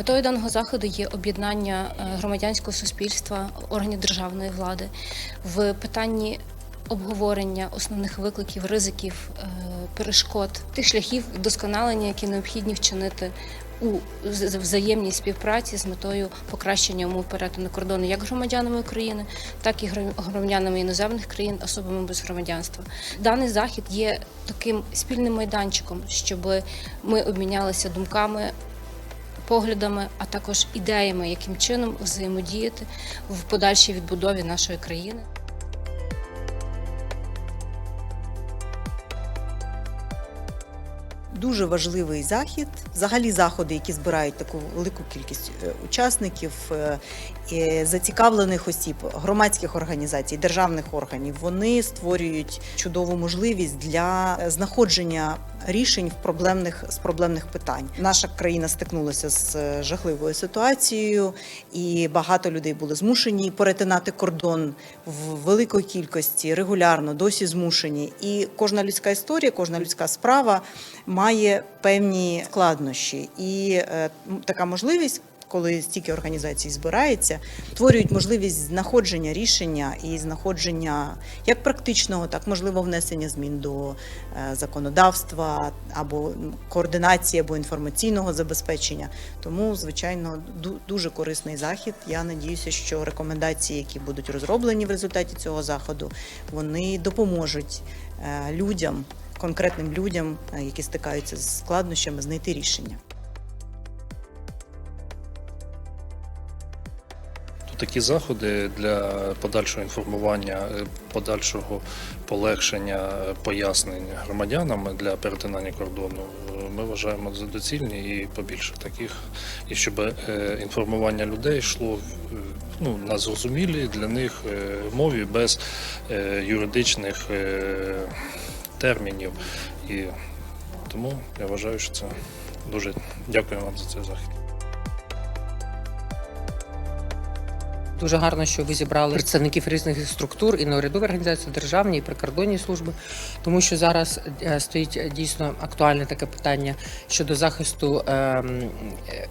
Метою даного заходу є об'єднання е, громадянського суспільства, органів державної влади в питанні обговорення основних викликів, ризиків, е, перешкод, тих шляхів вдосконалення, які необхідні вчинити у взаємній співпраці з метою покращення умов перетину кордону як громадянами України, так і гром- громадянами іноземних країн, особами без громадянства. Даний захід є таким спільним майданчиком, щоб ми обмінялися думками, поглядами, а також ідеями, яким чином взаємодіяти в подальшій відбудові нашої країни. Дуже важливий захід. Взагалі заходи, які збирають таку велику кількість е, учасників, е, е, зацікавлених осіб, громадських організацій, державних органів, вони створюють чудову можливість для знаходження рішень в проблемних з проблемних питань. Наша країна стикнулася з е, жахливою ситуацією, і багато людей були змушені перетинати кордон в великій кількості регулярно, досі змушені. І кожна людська історія, кожна людська справа має певні складнощі. І е, така можливість. Коли стільки організацій збирається, створюють можливість знаходження рішення і знаходження як практичного, так можливо внесення змін до е, законодавства або координації або інформаційного забезпечення. Тому, звичайно, дуже корисний захід. Я надіюся, що рекомендації, які будуть розроблені в результаті цього заходу, вони допоможуть е, людям, конкретним людям, е, які стикаються з складнощами, знайти рішення. Такі заходи для подальшого інформування, е, подальшого полегшення пояснень громадянам для перетинання кордону е, ми вважаємо за доцільні і побільше таких, і щоб е, інформування людей йшло ну, на зрозумілій для них мові без юридичних термінів. І тому я вважаю, що це дуже дякую вам за цей захід. Дуже гарно, що ви зібрали представників різних структур і неурядові організації, державні і прикордонні служби, тому що зараз е, стоїть е, дійсно актуальне таке питання щодо захисту ем,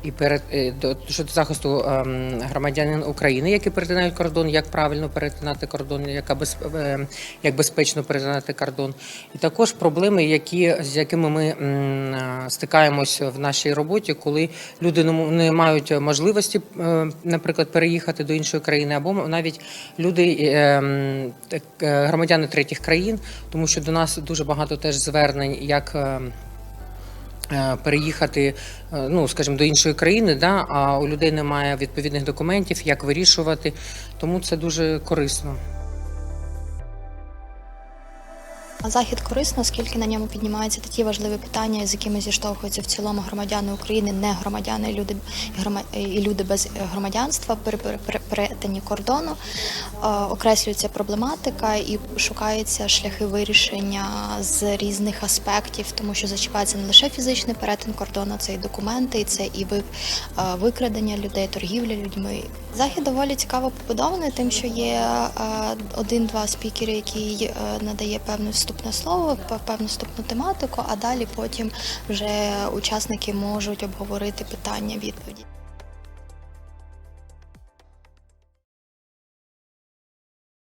і перед е, щодо захисту ем, громадянин України, які перетинають кордон, як правильно перетинати кордон, яка без е, як безпечно перетинати кордон, і також проблеми, які з якими ми стикаємось в нашій роботі, коли люди не мають можливості, наприклад, переїхати до іншої країни, або навіть люди, е, е, громадяни третіх країн, тому що до нас дуже багато теж звернень, як. е, Переїхати, ну скажімо, до іншої країни, да, а у людей немає відповідних документів, як вирішувати, тому це дуже корисно. Захід корисно, оскільки на ньому піднімаються такі важливі питання, з якими зіштовхуються в цілому громадяни України, не громадяни, люди і люди без громадянства перетині кордону. Е, Окреслюється проблематика і шукаються шляхи вирішення з різних аспектів, тому що зачіпається не лише фізичний перетин кордону, це і документи, і це і е, викрадення людей, торгівля людьми. Захід доволі цікаво побудований, тим, що є е, один-два спікери, який надає певне вступне слово, певну вступну тематику, а далі потім вже учасники можуть обговорити питання відповіді.